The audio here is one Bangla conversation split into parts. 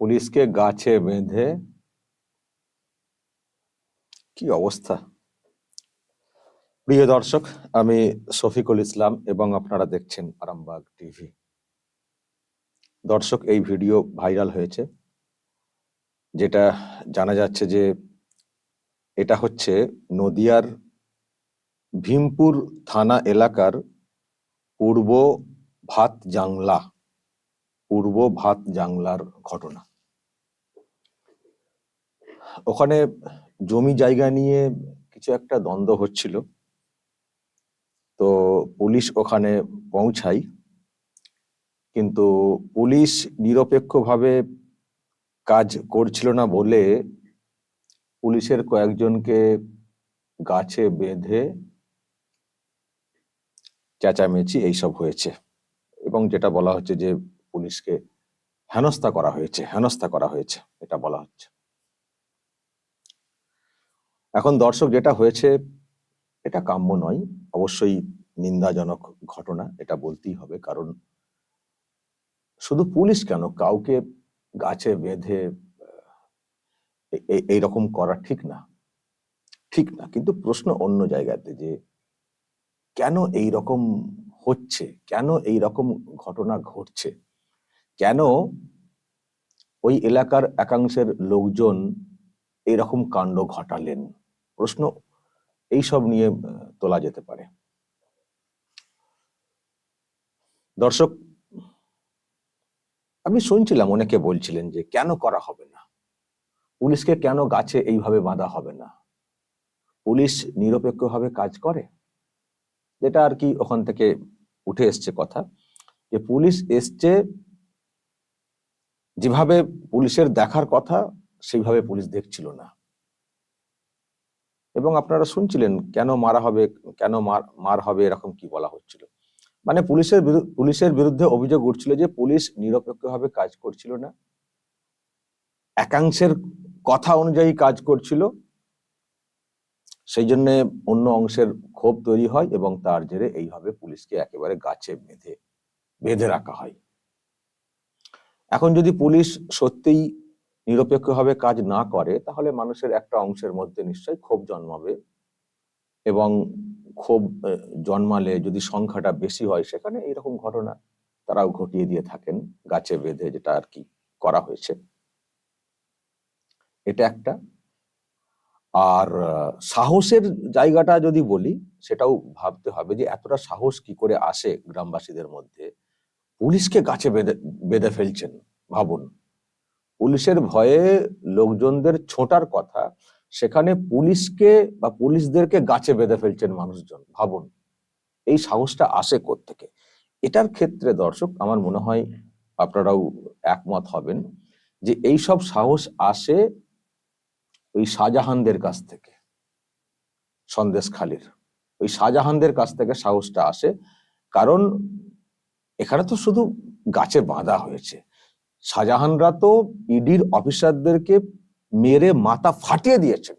পুলিশকে গাছে বেঁধে কি অবস্থা? প্রিয় দর্শক, আমি শফিকুল ইসলাম এবং আপনারা দেখছেন আরামবাগ টিভি। দর্শক, এই ভিডিও ভাইরাল হয়েছে, যেটা জানা যাচ্ছে যে এটা হচ্ছে নদিয়ার ভীমপুর থানা এলাকার পূর্ব ভাত জাংলা, পূর্ব ভাত জাংলার ঘটনা। ওখানে জমি জায়গা নিয়ে কিছু একটা দ্বন্দ্ব হচ্ছিল। তো পুলিশ ওখানে পৌঁছাই কিন্তু পুলিশ নিরপেক্ষভাবে কাজ করছিল না বলে পুলিশের কয়েকজনকে গাছে বেঁধে চেঁচামেচি এইসব হয়েছে এবং যেটা বলা হচ্ছে যে পুলিশকে হেনস্থা করা হয়েছে, হেনস্থা করা হয়েছে, এটা বলা হচ্ছে। এখন দর্শক যেটা হয়েছে, এটা কাম্য নয়। অবশ্যই নিন্দাজনক ঘটনা, এটা বলতেই হবে। কারণ শুধু পুলিশ কেন? কাউকে গাছে বেঁধে এইরকম করা ঠিক না। ঠিক না। কিন্তু প্রশ্ন অন্য জায়গাতে যে, কেন এই রকম হচ্ছে? কেন এই রকম ঘটনা ঘটছে? কেন ওই এলাকার একাংশের লোকজন এরকম কাণ্ড ঘটালেন? প্রশ্ন, এইসব নিয়ে তোলা যেতে পারে। দর্শক আমি শুনছিলাম, অনেকে বলছিলেন যে কেন করা হবে না? পুলিশকে কেন গাছে এইভাবে বাঁধা হবে না? পুলিশ নিরপেক্ষভাবে কাজ করে? যেটা আর কি ওখান থেকে উঠে এসছে কথা, যে পুলিশ এসছে যেভাবে পুলিশের দেখার কথা, সেইভাবে পুলিশ দেখছিল না। এবং আপনারা শুনছিলেন কেন মারা হবে, কেন মার হবে এরকম কি বলা হচ্ছিল। মানে পুলিশের পুলিশের বিরুদ্ধে অভিযোগ উঠছিল যে পুলিশ নিরপেক্ষভাবে কাজ করছিল না। একাংশের কথা অনুযায়ী কাজ করছিল। সেই জন্য অন্য অংশের ক্ষোভ তৈরি হয় এবং তার জেরে এইভাবে পুলিশকে একেবারে গাছে বেঁধে বেঁধে রাখা হয়। এখন যদি পুলিশ সত্যিই নিরপেক্ষভাবে কাজ না করে, তাহলে মানুষের একটা অংশের মধ্যে নিশ্চয়ই ক্ষোভ জন্মাবে এবং ক্ষোভ জন্মালে যদি সংখ্যাটা বেশি হয় সেখানে এইরকম ঘটনা তারাও ঘটিয়ে দিয়ে থাকেন গাছে বেঁধে যেটা আর কি করা হয়েছে। এটা একটা। আর সাহসের জায়গাটা যদি বলি, সেটাও ভাবতে হবে যে এতটা সাহস কি করে আসে গ্রামবাসীদের মধ্যে। পুলিশকে গাছে বেঁধে বেঁধে ফেলছেন, ভাবুন। পুলিশের ভয়ে লোকজনদের ছোটার কথা, সেখানে পুলিশকে বা পুলিশদেরকে গাছে বেঁধে ফেলছেন মানুষজন, ভাবুন। এই সাহসটা আসে থেকে এটার ক্ষেত্রে দর্শক, আমার মনে হয় আপনারাও একমত হবেন যে এই সব সাহস আসে ওই শাহজাহানদের কাছ থেকে, সন্দেশখালির। ওই শাহজাহানদের কাছ থেকে সাহসটা আসে, কারণ এখানে তো শুধু গাছে বাঁধা হয়েছে। শাহজাহানরা তো ইডির অফিসারদেরকে মেরে মাথা ফাটিয়ে দিয়েছেন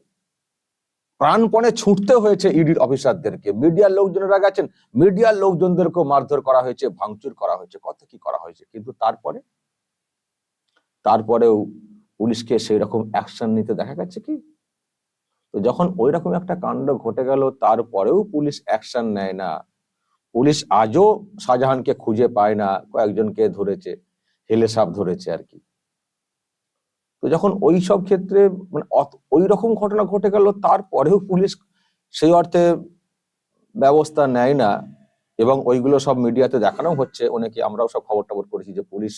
প্রাণপণে ছুটতে হয়েছে ইডির অফিসারদেরকে। মিডিয়ার লোকজনেরা গেছেন, মিডিয়ার লোকজনদেরকেও মারধর করা হয়েছে, ভাঙচুর করা হয়েছে, কত কি করা হয়েছে। কিন্তু তারপরে? তারপরেও পুলিশকে সেই রকম অ্যাকশন নিতে দেখা গেছে কি? তো যখন ওই রকম একটা কাণ্ড ঘটে গেল, তারপরেও পুলিশ অ্যাকশন নেয় না। পুলিশ আজও শাহজাহানকে খুঁজে পায় না, কয়েকজনকে ধরেছে। হেলে সাপ ধরেছে আর কি। তো যখন ওই সব ক্ষেত্রে মানে ওই রকম ঘটনা ঘটে গেল, তারপরেও পুলিশ সেই অর্থে ব্যবস্থা নেয় না এবং ওইগুলো সব মিডিয়াতে দেখানো হচ্ছে। অনেকে আমরাও সব খবর টবর করেছি যে পুলিশ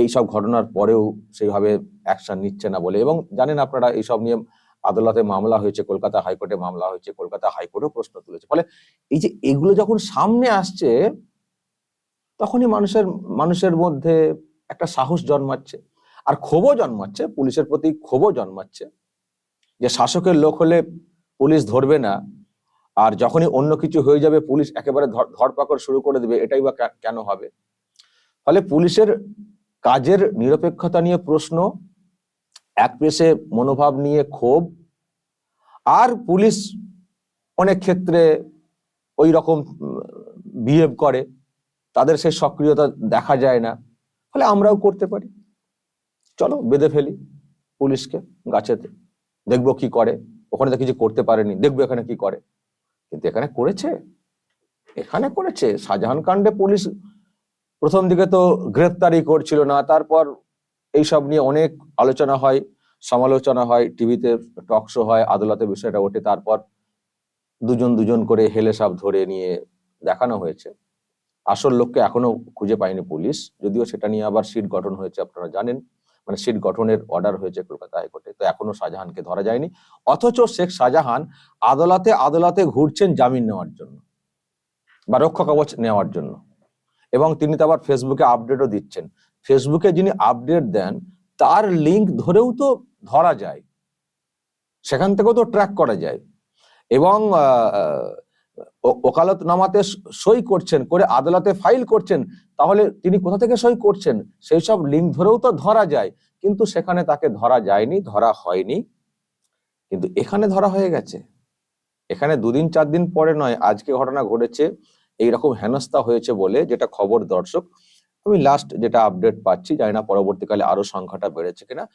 এই সব ঘটনার পরেও সেইভাবে অ্যাকশন নিচ্ছে না বলে। এবং জানেন আপনারা, এইসব নিয়ে আদালতে মামলা হয়েছে, কলকাতা হাইকোর্টে মামলা হয়েছে, কলকাতা হাইকোর্টেও প্রশ্ন তুলেছে। ফলে এই যে এগুলো যখন সামনে আসছে তখনই মানুষের মানুষের মধ্যে একটা সাহস জন্মাচ্ছে। আর ক্ষোভও জন্মাচ্ছে, পুলিশের প্রতি ক্ষোভও জন্মাচ্ছে। যে শাসকের লোক হলে পুলিশ ধরবে না, আর যখনই অন্য কিছু হয়ে যাবে, পুলিশ একেবারে ধর- ধরপাকড় শুরু করে দেবে, এটাই বা কেন হবে? ফলে পুলিশের কাজের নিরপেক্ষতা নিয়ে প্রশ্ন, এক পেশে মনোভাব নিয়ে ক্ষোভ, আর পুলিশ অনেক ক্ষেত্রে ওই রকম বিহেভ করে। তাদের সেই সক্রিয়তা দেখা যায় না। ফলে আমরাও করতে পারি। চলো বেঁধে ফেলি পুলিশকে গাছেতে। দেখব কি করে। ওখানে তো কিছু করতে পারেনি। দেখব এখানে কি করে। কিন্তু এখানে করেছে। এখানে করেছে। শাহজাহান কাণ্ডে পুলিশ প্রথম দিকে তো গ্রেফতারি করছিল না। তারপর এইসব নিয়ে অনেক আলোচনা হয়, সমালোচনা হয়। টিভিতে টক শো হয়, আদালতে বিষয়টা ওঠে। তারপর দুজন দুজন করে হেলে সাপ ধরে নিয়ে দেখানো হয়েছে। আসল লোককে এখনও খুঁজে পায়নি পুলিশ, যদিও সেটা নিয়ে আবার সিট গঠন হয়েছে, আপনারা জানেন। মানে সিট গঠনের অর্ডার হয়েছে কলকাতা হাইকোর্টে, তো এখনও শাহজাহানকে ধরা যায়নি। অথচ শেখ শাহজাহান আদালতে আদালতে ঘুরছেন জামিন নেওয়ার জন্য বা রক্ষা কবচ নেওয়ার জন্য। এবং তিনি তো আবার ফেসবুকে আপডেটও দিচ্ছেন। ফেসবুকে যিনি আপডেট দেন, তার লিংক ধরেও তো ধরা যায়। সেখান থেকেও তো ট্র্যাক করা যায়। এবং ওকালতনামাতে স- সই করছেন, করে আদালতে ফাইল করছেন, তাহলে তিনি কোথা থেকে সই করছেন? সেই সব লিঙ্ক ধরেও তো ধরা যায়, কিন্তু সেখানে তাকে ধরা যায়নি, ধরা হয়নি। কিন্তু এখানে ধরা হয়ে গেছে। এখানে দুদিন, চার দিন পরে নয়, আজকে ঘটনা ঘটেছে, এইরকম হেনস্থা হয়েছে বলে যেটা খবর দর্শক। আমি লাস্ট যেটা আপডেট পাচ্ছি, জানি না পরবর্তীকালে আরও সংখ্যাটা বেড়েছে কিনা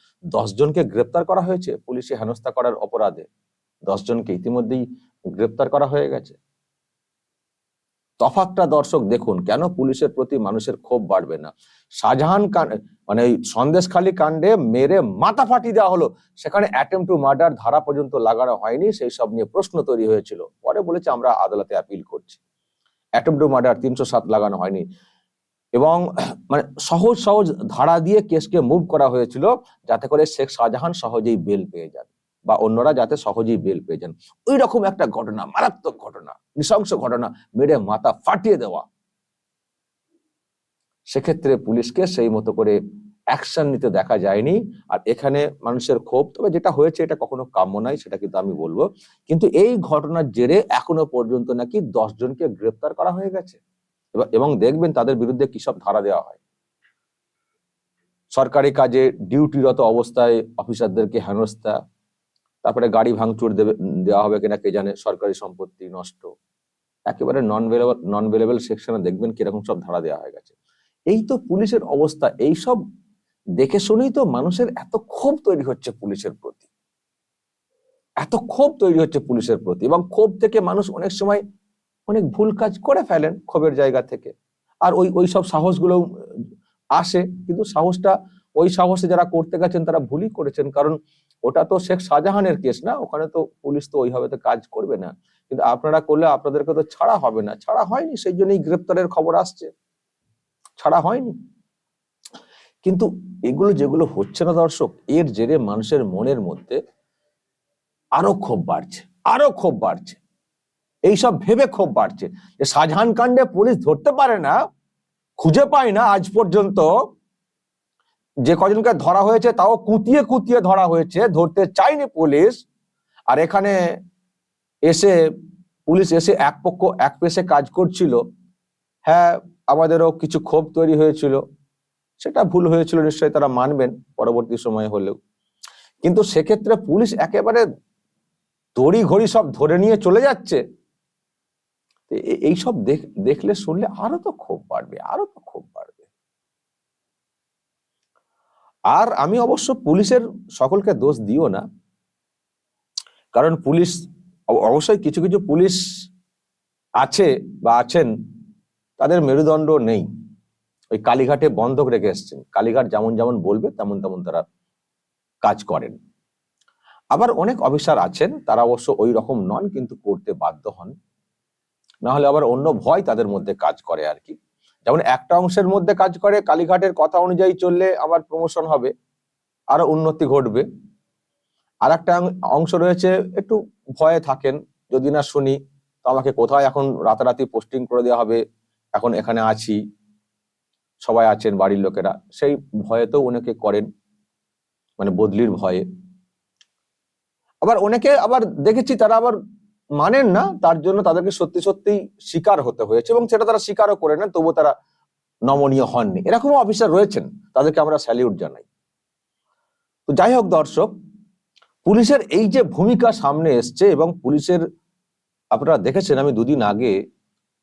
জনকে গ্রেপ্তার করা হয়েছে পুলিশে হেনস্থা করার অপরাধে। জনকে ইতিমধ্যেই গ্রেপ্তার করা হয়ে গেছে। তফাৎটা দর্শক দেখুন, কেন পুলিশের প্রতি মানুষের ক্ষোভ বাড়বে না? শাহজাহান মানে সন্দেশখালী কাণ্ডে মেরে মাথা ফাটিয়ে দেওয়া হলো। সেখানে অ্যাটেম্প টু মার্ডার ধারা পর্যন্ত লাগানো হয়নি, সেই সব নিয়ে প্রশ্ন তৈরি হয়েছিল। পরে বলেছে, আমরা আদালতে অ্যাপিল করছি। অ্যাটেম টু মার্ডার তিনশো সাত লাগানো হয়নি। এবং মানে সহজ সহজ ধারা দিয়ে কেসকে মুভ করা হয়েছিল, যাতে করে শেখ শাহজাহান সহজেই বেল পেয়ে যান। বা অন্যরা যাতে সহজেই বেল পেয়ে যান। ওই রকম একটা ঘটনা, মারাত্মক ঘটনা, নৃশংস ঘটনা মেরে মাথা ফাটিয়ে দেওয়া। সেক্ষেত্রে পুলিশকে সেই মতো করে অ্যাকশন নিতে দেখা যায়নি। আর এখানে মানুষের ক্ষোভ, তবে যেটা হয়েছে এটা কখনো কাম্য নাই সেটা কিন্তু আমি বলব। কিন্তু এই ঘটনার জেরে এখনও পর্যন্ত নাকি জনকে গ্রেপ্তার করা হয়ে গেছে। এবং দেখবেন তাদের বিরুদ্ধে কি সব ধারা দেওয়া হয়। সরকারি কাজে ডিউটিরত অবস্থায় অফিসারদেরকে হেনস্থা তারপরে গাড়ি ভাঙচুর দেবে, দেওয়া হবে কিনা কে জানে, সরকারি সম্পত্তি নষ্ট। একেবারে নন ভেলেবল নন ভেলেবল সেকশনে দেখবেন কীরকম সব ধারা দেওয়া হয়ে গেছে। এই তো পুলিশের অবস্থা, এই সব দেখে শুনেই তো মানুষের এত ক্ষোভ তৈরি হচ্ছে পুলিশের প্রতি। এত ক্ষোভ তৈরি হচ্ছে পুলিশের প্রতি এবং ক্ষোভ থেকে মানুষ অনেক সময় অনেক ভুল কাজ করে ফেলেন ক্ষোভের জায়গা থেকে। আর ওই ওই সব সাহসগুলো আসে, কিন্তু সাহসটা, ওই সাহসে যারা করতে গেছেন তারা ভুলই করেছেন। কারণ ওটা তো শেখ শাহজাহানের কেস না, ওখানে তো পুলিশ তো ওইভাবে তো কাজ করবে না। কিন্তু আপনারা করলে আপনাদেরকে তো ছাড়া হবে না। ছাড়া হয়নি, সেই জন্যই গ্রেপ্তারের খবর আসছে। ছাড়া হয়নি। কিন্তু এগুলো যেগুলো হচ্ছে না দর্শক, এর জেরে মানুষের মনের মধ্যে আরও ক্ষোভ বাড়ছে, আরও ক্ষোভ বাড়ছে। এইসব ভেবে ক্ষোভ বাড়ছে যে শাহজাহান কাণ্ডে পুলিশ ধরতে পারে না, খুঁজে পায় না আজ পর্যন্ত। যে কজনকে ধরা হয়েছে তাও কুতিয়ে কুতিয়ে ধরা হয়েছে, ধরতে চায়নি পুলিশ। আর এখানে এসে, পুলিশ এসে এক পক্ষ, এক পেশে কাজ করছিল। হ্যাঁ আমাদেরও কিছু ক্ষোভ তৈরি হয়েছিল। সেটা ভুল হয়েছিল, নিশ্চয়ই তারা মানবেন পরবর্তী সময় হলেও। কিন্তু সেক্ষেত্রে পুলিশ একেবারে দড়ি ঘড়ি সব ধরে নিয়ে চলে যাচ্ছে। এইসব দেখ- দেখলে, শুনলে আরও তো ক্ষোভ বাড়বে, আরও তো ক্ষোভ বাড়বে আর আমি অবশ্য পুলিশের সকলকে দোষ দিও না। কারণ পুলিশ অবশ্যই কিছু কিছু পুলিশ আছে বা আছেন, তাদের মেরুদণ্ড নেই। ওই কালীঘাটে বন্ধক রেখে এসছেন। কালীঘাট যেমন যেমন বলবে, তেমন তেমন তারা কাজ করেন। আবার অনেক অফিসার আছেন, তারা অবশ্য ওই রকম নন, কিন্তু করতে বাধ্য হন। না হলে আবার অন্য ভয় তাদের মধ্যে কাজ করে আর কি। যেমন একটা অংশের মধ্যে কাজ করে, কালীঘাটের কথা অনুযায়ী চললে আবার প্রমোশন হবে, আরও উন্নতি ঘটবে। আর একটা অংশ রয়েছে, একটু ভয়ে থাকেন, যদি না শুনি, তো আমাকে কোথায় এখন রাতারাতি পোস্টিং করে দেওয়া হবে, এখন এখানে আছি, সবাই আছেন বাড়ির লোকেরা, সেই ভয়েতেও অনেকে করেন মানে বদলির ভয়ে। আবার অনেকে আবার দেখেছি, তারা আবার মানেন না, তার জন্য তাদেরকে সত্যি সত্যি শিকার হতে হয়েছে এবং সেটা তারা স্বীকারও করে নেন, তবুও তারা নমনীয় হননি। এরকম অফিসার রয়েছেন, তাদেরকে আমরা স্যালিউট জানাই। তো যাই হোক দর্শক, পুলিশের এই যে ভূমিকা সামনে এসছে এবং পুলিশের, আপনারা দেখেছেন, আমি দুদিন আগে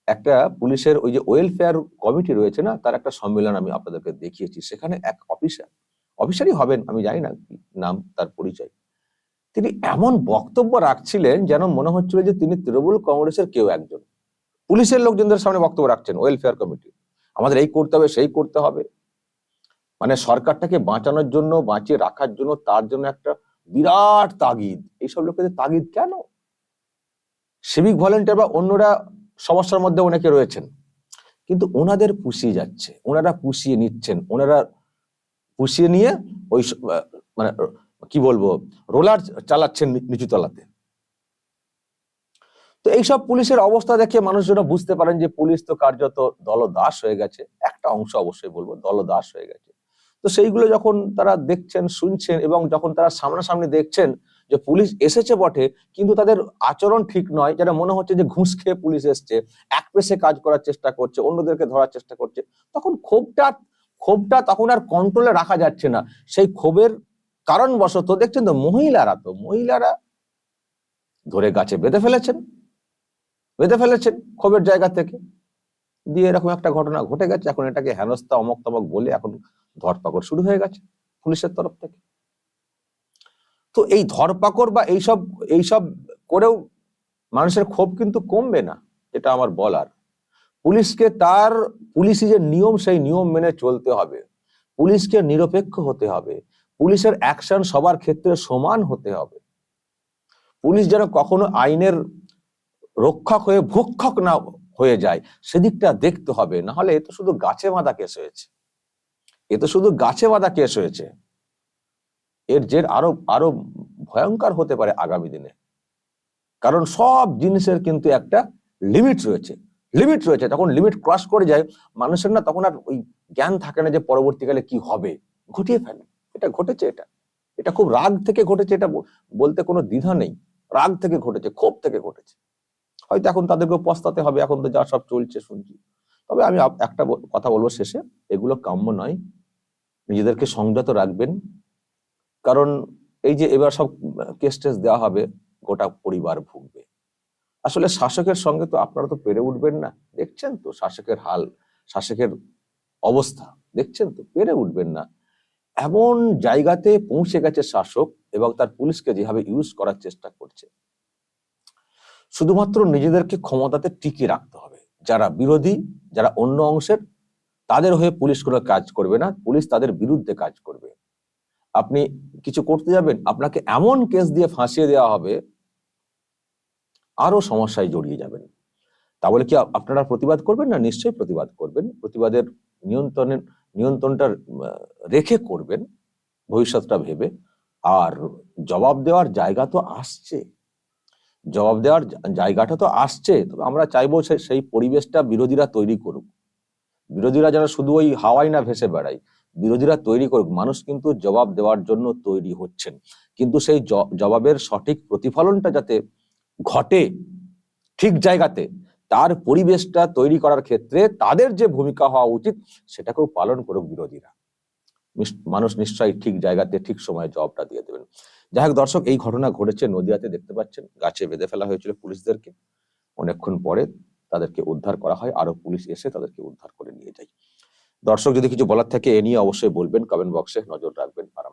একটা পুলিশের ওই যে ওয়েলফেয়ার কমিটি রয়েছে না, তার একটা সম্মেলন আমি আপনাদেরকে দেখিয়েছি। সেখানে এক অফিসার অফিসারই হবেন, আমি জানি না নাম, তার পরিচয়। তিনি এমন বক্তব্য রাখছিলেন যেন মনে হচ্ছিল যে তিনি তৃণমূল কংগ্রেসের কেউ একজন। পুলিশের লোকজনদের সামনে বক্তব্য রাখছেন ওয়েলফেয়ার কমিটি আমাদের এই করতে হবে, সেই করতে হবে। মানে সরকারটাকে বাঁচানোর জন্য, বাঁচিয়ে রাখার জন্য তার জন্য একটা বিরাট তাগিদ। এইসব লোকেদের তাগিদ কেন? সিভিক ভলেন্টিয়ার বা অন্যরা সমস্যার মধ্যে অনেকে রয়েছেন। কিন্তু ওনাদের পুষিয়ে যাচ্ছে, ওনারা পুষিয়ে নিচ্ছেন, ওনারা পুষিয়ে নিয়ে ওই মানে কি বলব, রোলার চালাচ্ছেন নি- নিচু তলাতে তো এইসব পুলিশের অবস্থা দেখে মানুষজন বুঝতে পারেন যে পুলিশ তো কার্যত দলদাস হয়ে গেছে। একটা অংশ অবশ্যই বলব, দলদাস হয়ে গেছে। তো সেইগুলো যখন তারা দেখছেন, শুনছেন এবং যখন তারা সামনাসামনি দেখছেন যে পুলিশ এসেছে বটে, কিন্তু তাদের আচরণ ঠিক নয় যেটা মনে হচ্ছে যে ঘুষ খেয়ে পুলিশ এসছে, এক পেশে কাজ করার চেষ্টা করছে, অন্যদেরকে ধরার চেষ্টা করছে, তখন ক্ষোভটা ক্ষোভটা তখন আর কন্ট্রোলে রাখা যাচ্ছে না। সেই ক্ষোভের কারণবশত দেখছেন তো মহিলারা তো মহিলারা ধরে গাছে বেঁধে ফেলেছেন। বেঁধে ফেলেছেন ক্ষোভের জায়গা থেকে। দিয়ে এরকম একটা ঘটনা ঘটে গেছে, এখন এটাকে হেনস্থা অমক তমক বলে এখন ধরপাকড় শুরু হয়ে গেছে পুলিশের তরফ থেকে। তো এই ধরপাকড় বা এইসব এইসব করেও মানুষের ক্ষোভ কিন্তু কমবে না, এটা আমার বলার। পুলিশকে তার, পুলিশি যে নিয়ম, সেই নিয়ম মেনে চলতে হবে। পুলিশকে নিরপেক্ষ হতে হবে। পুলিশের অ্যাকশন সবার ক্ষেত্রে সমান হতে হবে। পুলিশ যেন কখনো আইনের রক্ষক হয়ে ভক্ষক না হয়ে যায়, সেদিকটা দেখতে হবে। না হলে এ তো শুধু গাছে বাঁধা কেস হয়েছে। এ তো শুধু গাছে বাঁধা কেস হয়েছে। এর জের আরও আরও ভয়ঙ্কর হতে পারে আগামী দিনে। কারণ সব জিনিসের কিন্তু একটা লিমিট রয়েছে। লিমিট রয়েছে। তখন লিমিট ক্রস করে যায়, মানুষের না তখন আর ওই জ্ঞান থাকে না যে পরবর্তীকালে কি হবে। ঘটিয়ে ফেলে। এটা ঘটেছে এটা। এটা খুব রাগ থেকে ঘটেছে, এটা বলতে কোনো দ্বিধা নেই। রাগ থেকে ঘটেছে, ক্ষোভ থেকে ঘটেছে। হয়তো এখন তাদেরকে পস্তাতে হবে, এখন তো যা সব চলছে শুনছি। তবে আমি একটা কথা বলব শেষে। এগুলো কাম্য নয়। নিজেদেরকে সংযত রাখবেন। কারণ এই যে এবার সব কেস টেস দেওয়া হবে, গোটা পরিবার ভুগবে। আসলে শাসকের সঙ্গে তো আপনারা তো পেরে উঠবেন না। দেখছেন তো শাসকের হাল, শাসকের অবস্থা। দেখছেন তো, পেরে উঠবেন না। এমন জায়গাতে পৌঁছে গেছে শাসক এবং তার পুলিশকে যেভাবে ইউজ করার চেষ্টা করছে। শুধুমাত্র নিজেদেরকে ক্ষমতাতে টিকিয়ে রাখতে হবে। যারা বিরোধী, যারা অন্য অংশের, তাদের হয়ে পুলিশ কোনো কাজ করবে না। পুলিশ তাদের বিরুদ্ধে কাজ করবে। আপনি কিছু করতে যাবেন, আপনাকে এমন কেস দিয়ে ফাঁসিয়ে দেওয়া হবে আরও সমস্যায় জড়িয়ে যাবেন। তা বলে কি আপনারা প্রতিবাদ করবেন না? নিশ্চয়ই প্রতিবাদ করবেন। প্রতিবাদের নিয়ন্ত্রণের নিয়ন্ত্রণটা রেখে করবেন, ভবিষ্যৎটা ভেবে। আর জবাব দেওয়ার জায়গা তো আসছে। জবাব দেওয়ার জায়গাটা তো আসছে। তবে আমরা চাইব সেই পরিবেশটা বিরোধীরা তৈরি করুক। বিরোধীরা যেন শুধু ওই হাওয়াই না ভেসে বেড়ায়। বিরোধীরা তৈরি করুক। মানুষ কিন্তু জবাব দেওয়ার জন্য তৈরি হচ্ছেন। কিন্তু সেই জবাবের সঠিক প্রতিফলনটা যাতে ঘটে ঠিক জায়গাতে তার পরিবেশটা তৈরি করার ক্ষেত্রে তাদের যে ভূমিকা হওয়া উচিত, সেটাকেও পালন করুক বিরোধীরা। মানুষ নিশ্চয়ই ঠিক জায়গাতে, ঠিক সময়ে জবাবটা দিয়ে দেবেন। যাই হোক দর্শক, এই ঘটনা ঘটেছে নদিয়াতে, দেখতে পাচ্ছেন। গাছে বেঁধে ফেলা হয়েছিল পুলিশদেরকে। অনেকক্ষণ পরে তাদেরকে উদ্ধার করা হয়। আরও পুলিশ এসে তাদেরকে উদ্ধার করে নিয়ে যায়। দর্শক, যদি কিছু বলার থাকে, এ নিয়ে অবশ্যই বলবেন। কমেন্ট বক্সে নজর রাখবেন আর